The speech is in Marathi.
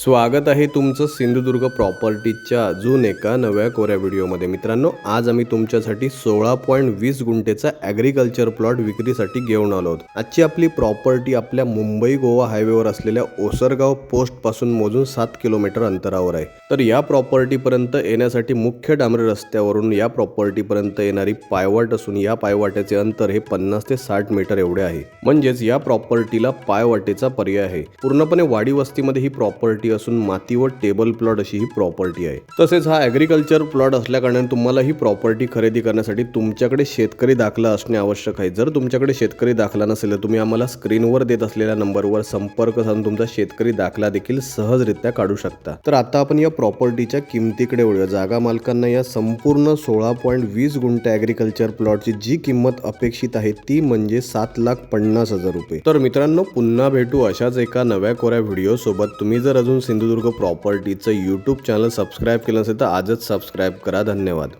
स्वागत आहे तुमचं सिंधुदुर्ग प्रॉपर्टीच्या अजून एका नव्या कोऱ्या व्हिडिओमध्ये. मित्रांनो आज आम्ही तुमच्यासाठी सोळा पॉईंट वीस गुंठेचा ॲग्रिकल्चर प्लॉट विक्रीसाठी घेऊन आलो आहोत. आजची आपली प्रॉपर्टी आपल्या मुंबई गोवा हायवेवर असलेल्या ओसरगाव पोस्टपासून मोजून सात किलोमीटर अंतरावर आहे. तर या प्रॉपर्टीपर्यंत येण्यासाठी मुख्य डांबरे रस्त्यावरून या प्रॉपर्टीपर्यंत येणारी पायवाट असून या पायवाटेचे अंतर हे पन्नास ते साठ मीटर एवढे आहे. म्हणजेच या प्रॉपर्टीला पायवाटेचा पर्याय आहे. पूर्णपणे वाडी वस्तीमध्ये ही प्रॉपर्टी असून माती व टेबल प्लॉट अशी ही प्रॉपर्टी आहे. तसेच हा ॲग्रिकल्चर प्लॉट असल्याकारणाने तुम्हाला ही प्रॉपर्टी खरेदी करण्यासाठी तुमच्याकडे शेतकरी दाखला असणे आवश्यक आहे. जर तुमच्याकडे शेतकरी दाखला नसेल तर तुम्ही आम्हाला स्क्रीनवर देत असलेल्या नंबरवर संपर्क साधून तुमचा शेतकरी दाखला देखील सहजरित्या काढू शकता. तर आता आपण या प्रॉपर्टीच्या किमतीकडे वळूया. जागा मालकांना या संपूर्ण सोळा पॉईंट वीस गुंठ्या ॲग्रिकल्चर प्लॉटची जी किंमत अपेक्षित आहे ती म्हणजे सात लाख पन्नास हजार रुपये. तर मित्रांनो पुन्हा भेटू अशाच एका नव्या कोऱ्या व्हिडिओ सोबत. तुम्ही जर अजून सिंधुदुर्ग प्रॉपर्टीचं यूट्यूब चॅनल सबस्क्राईब केलं नसेल तर आजच सबस्क्राईब करा. धन्यवाद.